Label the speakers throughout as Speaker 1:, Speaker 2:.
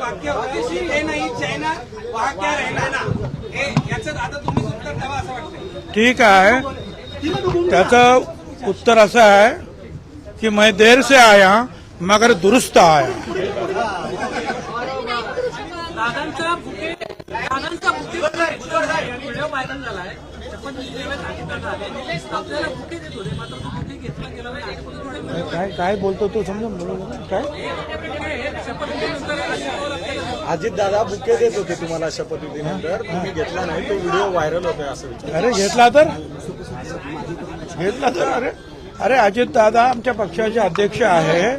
Speaker 1: वाक्य होतं हे नाही चायना वहा क्या रहना हे याचं आता तुम्हीच उत्तर द्यावं असं वाटतंय.
Speaker 2: ठीक आहे. त्याचं उत्तर असं आहे कि मैं देर से आया मगर दुरुस्त आया.
Speaker 1: दादांचा बुके दादांचा बुके व्हिडिओ व्हायरल झालाय. शपथविधी वेळेस अजितदादा आले आपल्याला बुके देत होते मात्र तो बुके घेतला गेला नाही. याच्याबद्दल थोडे बोला.
Speaker 2: काय काय बोलतो तो समजा काय?
Speaker 1: अजित
Speaker 3: दादा बुके देत होते तुम्हाला शपथविधीनंतर तुम्ही घेतला नाही तो व्हिडिओ व्हायरल होतोय असं विचार
Speaker 2: अरे घेतला तर? घेतला तर? अरे अरे अजित दादा आमच्या पक्षाचे अध्यक्ष आहे.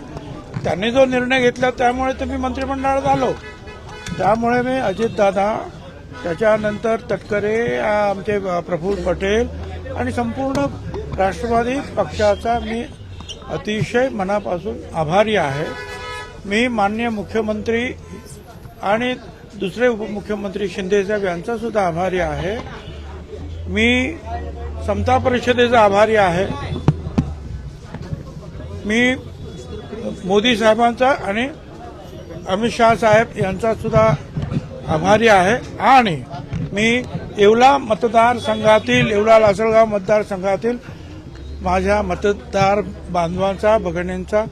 Speaker 2: त्यांनी जो निर्णय घेतला त्यामुळे तर मी मंत्रिमंडळात आलो. त्यामुळे मी अजित दादा त्याच्यानंतर तटकरे आमचे प्रफुल्ल पटेल आणि संपूर्ण राष्ट्रवादी पक्षाचा मी अतिशय मनापासून आभारी आहे. मी माननीय मुख्यमंत्री आणि दुसरे उपमुख्यमंत्री शिंदेसाहेब यांचा सुद्धा आभारी आहे. मी समता परिषदेचा आभारी आहे. मी मोदी साहेबांचा आणि अमित शहा साहेब यांचा सुद्धा आभारी आहे. आणि मी येवला मतदारसंघातील येवला लासलगाव मतदारसंघातील माझ्या मतदार बांधवांचा भगिनींचा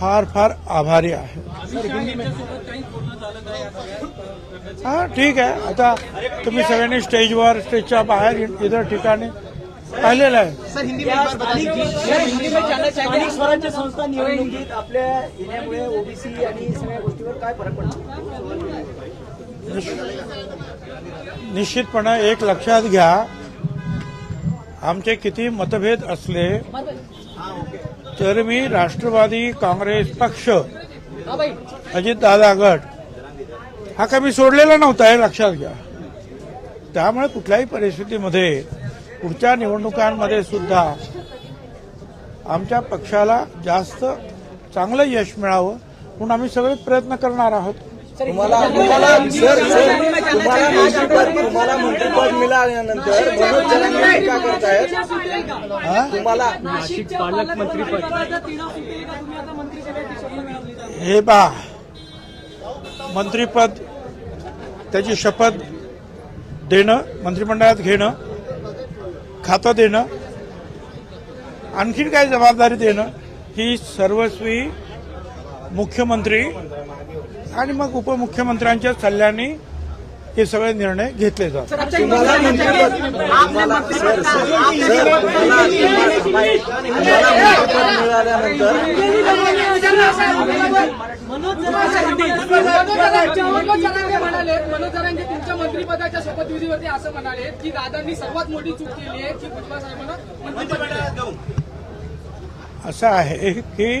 Speaker 2: फार फार आभारी आहे. हा ठीक आहे. आता तुम्ही सगळ्यांनी स्टेजवर स्टेजच्या बाहेर इतर ठिकाणी पाहिलेलं आहे.
Speaker 4: स्थानिक स्वराज्य संस्था निवडणुकीत आपल्या येण्यामुळे ओबीसी आणि सगळ्या गोष्टीवर काय फरक पडतो?
Speaker 2: निश्चितपणे एक लक्षात घ्या. आमचे किती मतभेद असले तर मी राष्ट्रवादी काँग्रेस पक्ष अजितदादा गट हा का मी सोडलेला नव्हता हे लक्षात घ्या. त्यामुळे कुठल्याही परिस्थितीमध्ये पुढच्या निवडणुकांमध्ये सुद्धा आमच्या पक्षाला जास्त चांगलं यश मिळावं म्हणून आम्ही सगळे प्रयत्न करणार आहोत.
Speaker 3: तुम्हाला तुम्हाला सर सर तुम्हाला मंत्रिपद तुम्हाला मंत्रिपद मिळाल्यानंतर मनोज जरांगे टीका करतायत?
Speaker 2: हा?
Speaker 3: तुम्हाला
Speaker 1: नाशिक पालकमंत्री पद तिढा फुटेल का तुम्ही आता मंत्रिसभेत शपथ मिळवली तर
Speaker 2: हे बा मंत्रीपद त्याची शपथ देणं मंत्रिमंडळात घेणं खातं देणं आणखीन काय जबाबदारी देणं ही सर्वस्वी मुख्यमंत्री आणि मग उपमुख्यमंत्र्यांच्या सल्ल्याने हे सगळे निर्णय घेतले जातात.
Speaker 5: म्हणाले मनोज जरांगे तुमच्या मंत्रिपदाच्या शपथविधीवरती असं म्हणाले की? दादांनी सर्वात मोठी चूक केली आहे की? भुजबळ साहेबांना मंत्रिपद
Speaker 2: असं आहे की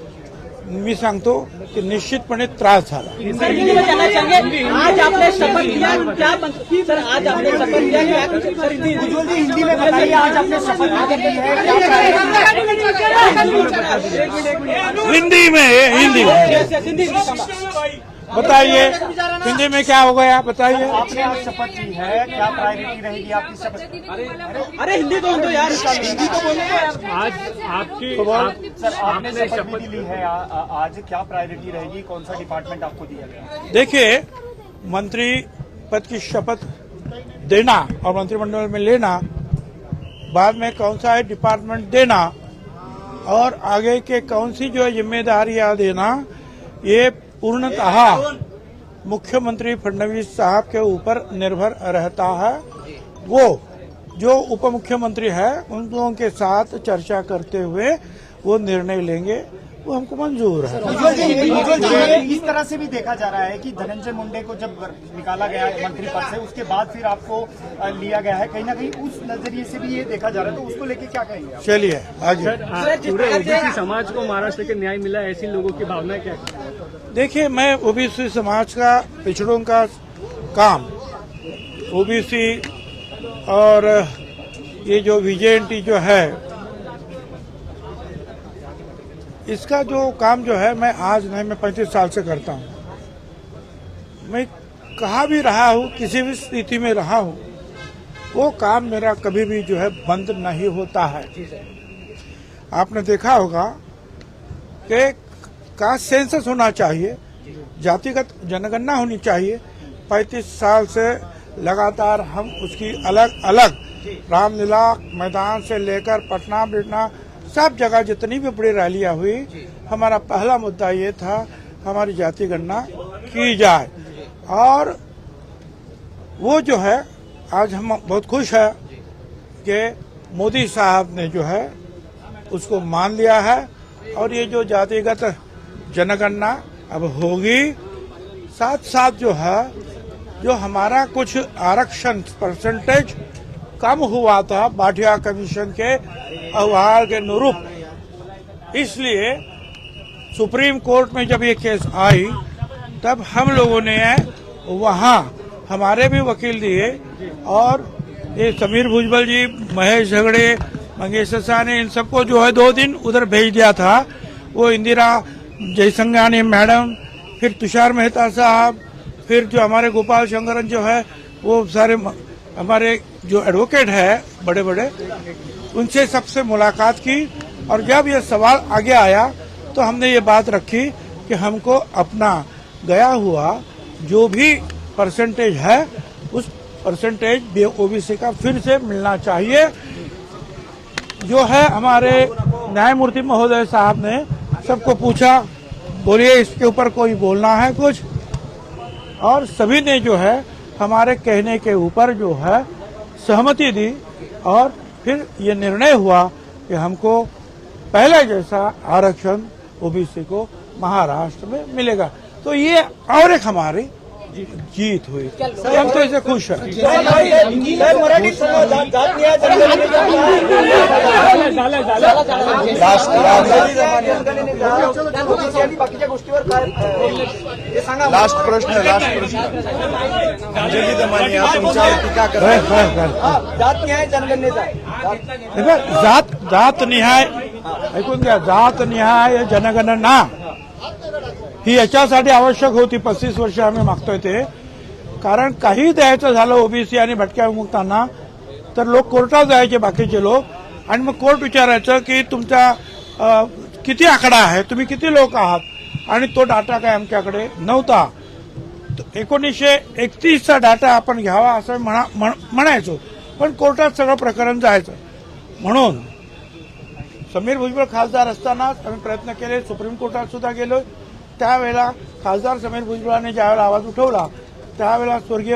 Speaker 2: मी सांगतो की निश्चितपणे त्रास झाला
Speaker 4: हिंदी में आज आपने शपथ लिया क्या सर आज आपने शपथ लिया हिंदी हिंदी में बताइए आज आपने शपथ
Speaker 2: हिंदी में हिंदी में
Speaker 4: हिंदी
Speaker 2: बताइए। हिंदी में क्या हो गया बताइए।
Speaker 4: आपने आज शपथ ली है क्या प्रायोरिटी रहेगी आपकी शपथ अरे हिंदी तो दो यार हिंदी तो बोलो
Speaker 6: आज आपकी
Speaker 2: तो
Speaker 7: सर आपने शपथ ली है आज क्या प्रायोरिटी रहेगी? कौन सा डिपार्टमेंट आपको दिया गया?
Speaker 2: देखिए मंत्री पद की शपथ देना और मंत्रिमंडल में लेना बाद में कौन सा है डिपार्टमेंट देना और आगे के कौन सी जो है जिम्मेदारियाँ देना ये पूर्णतः मुख्यमंत्री फडणवीस साहब के ऊपर निर्भर रहता है। वो, जो उप मुख्यमंत्री है, उन लोगों के साथ चर्चा करते हुए वो निर्णय लेंगे। वो हमको मंजूर है।
Speaker 7: इस तरह से भी देखा जा रहा है कि धनंजय मुंडे को जब निकाला गया मंत्री पद से उसके बाद फिर आपको लिया गया है। कहीं ना कहीं उस नज़रिए से भी ये देखा जा रहा है। तो उसको लेके क्या कहेंगे
Speaker 2: चलिए आगे।
Speaker 6: पूरे ओबीसी समाज को महाराष्ट्र के न्याय मिला है, ऐसी लोगों की भावना क्या है?
Speaker 2: देखिए मैं ओबीसी समाज का पिछड़ों का काम ओबीसी और ये जो विजेएनटी जो है इसका जो काम जो है, मैं आज नहीं, मैं पैंतीस साल से करता हूँ। मैं कहाँ भी रहा हूँ, किसी भी स्थिति में रहा हूँ, वो काम मेरा कभी भी जो है बंद नहीं होता है। आपने देखा होगा कि कास्ट सेंसस होना चाहिए, जातिगत जनगणना होनी चाहिए। पैंतीस साल से लगातार हम उसकी अलग अलग रामलीला मैदान से लेकर पटना बिटना सब जगह जितनी भी बड़ी रैलियाँ हुई हमारा पहला मुद्दा ये था हमारी जाति गणना की जाए। और वो जो है आज हम बहुत खुश है कि मोदी साहब ने जो है उसको मान लिया है। और ये जो जातिगत जनगणना अब होगी साथ साथ जो है जो हमारा कुछ आरक्षण परसेंटेज कम हुआ था बाटिया कमीशन के अहवाल के अनुरूप। इसलिए सुप्रीम कोर्ट में जब ये केस आई, तब हम लोगों ने वहाँ हमारे भी वकील दिए और ये समीर भुजबल जी, महेश झगड़े मंगेश ने इन सबको जो है दो दिन उधर भेज दिया था। वो इंदिरा जयसंगानी मैडम, फिर तुषार मेहता साहब, फिर जो हमारे गोपाल शंकरन जो है, वो सारे हमारे जो एडवोकेट है बड़े बड़े उनसे सबसे मुलाकात की और जब ये सवाल आगे आया तो हमने ये बात रखी कि हमको अपना गया हुआ जो भी परसेंटेज है, उस परसेंटेज ओबीसी का फिर से मिलना चाहिए। जो है हमारे न्यायमूर्ति महोदय साहब ने सबको पूछा, बोलिए इसके ऊपर कोई बोलना है कुछ? और सभी ने जो है हमारे कहने के ऊपर जो है सहमति दी और फिर ये निर्णय हुआ कि हमको पहले जैसा आरक्षण ओबीसी को महाराष्ट्र में मिलेगा। तो ये और एक हमारी जीत हुई हम तो इसे खुश हैं
Speaker 3: साहेब, मराठी समाजात जात न्याय जनगणनेने बाकीच्या गोष्टीवर काय हे सांगा. लास्ट प्रश्न लास्ट प्रश्न. अंजली दमानी तुमच्यावर टीका. हा, जात न्याय जनगणनेचा. जात
Speaker 2: जात निहाय ऐकून घ्या जात निहाय जनगणना. ही याच्यासाठी आवश्यक होती. पस्तीस वर्ष आम्ही मागतोय ते. कारण काही द्यायचं झालं ओबीसी आणि भटक्या विमुक्तांना तर लोक कोर्टात जायचे बाकीचे लोक. आणि मग कोर्ट विचारायचं की तुमचा किती आकडा आहे? तुम्ही किती लोक आहात? आणि तो डाटा काय आमच्याकडे नव्हता. एकोणीसशे एकतीसचा डाटा आपण घ्यावा असं म्हणा म्हण- म्हणायचो. पण कोर्टात सगळं प्रकरण जायचं. म्हणून समीर भुजबळ खासदार असतानाच आम्ही प्रयत्न केले. सुप्रीम कोर्टात सुद्धा गेलो त्यावेळेला खासदार समीर भुजबळांनी ज्यावेळेला आवाज उठवला त्यावेळेला स्वर्गीय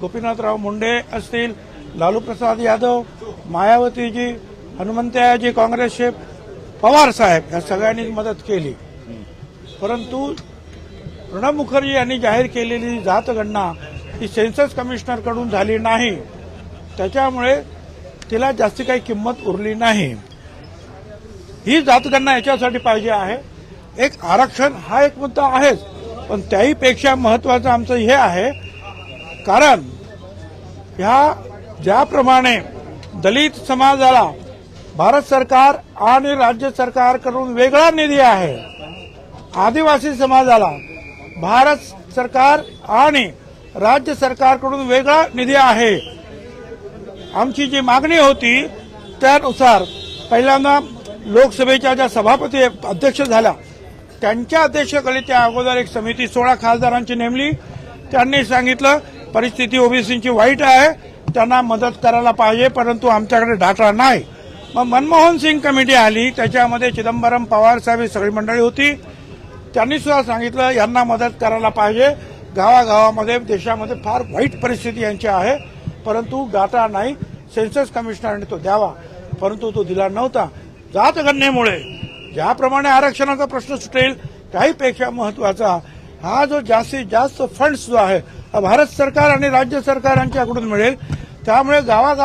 Speaker 2: गोपीनाथराव मुंडे असतील लालू प्रसाद यादव मायावतीजी हनुमंतयाजी काँग्रेसचे पवार साहेब या सगळ्यांनी मदत केली. परंतु प्रणब मुखर्जी यांनी जाहीर केलेली जातगणना ही सेन्सस कमिशनरकडून झाली नाही. त्याच्यामुळे तिला जास्ती काही किंमत उरली नाही. ही जातगणना याच्यासाठी पाहिजे आहे. एक आरक्षण हा एक मुद्दा आहेच. पण त्याहीपेक्षा महत्वाचं आमचं हे आहे कारण ह्या ज्याप्रमाणे दलित समाजाला भारत सरकार आणि राज्य सरकारकडून वेगळा निधी आहे आदिवासी समाजाला भारत सरकार आणि राज्य सरकारकडून वेगळा निधी आहे आमची जी मागणी होती त्यानुसार पहिल्यांदा लोकसभेच्या ज्या सभापती अध्यक्ष झाल्या त्यांच्या अध्यक्षतेखाली त्या अगोदर एक समिती सोळा खासदारांची नेमली. त्यांनी सांगितलं परिस्थिती ओबीसीची वाईट आहे त्यांना मदत करायला पाहिजे परंतु आमच्याकडे डाटा नाही. मग मनमोहन सिंग कमिटी आली त्याच्यामध्ये चिदंबरम पवार साहेब ही सगळी मंडळी होती. त्यांनी सुद्धा सांगितलं यांना मदत करायला पाहिजे. गावागावामध्ये देशामध्ये फार वाईट परिस्थिती यांची आहे परंतु डाटा नाही. सेन्सस कमिशनरने तो द्यावा परंतु तो दिला नव्हता. जातगणनेमुळे ज्याप्रमाणे आरक्षणाचा प्रश्न सुटेल त्याहीपेक्षा महत्त्वाचा हा जो जास्तीत जास्त फंड्स जो आहे भारत सरकार आणि राज्य सरकार यांच्याकडून मिळेल. त्यामुळे गावागाव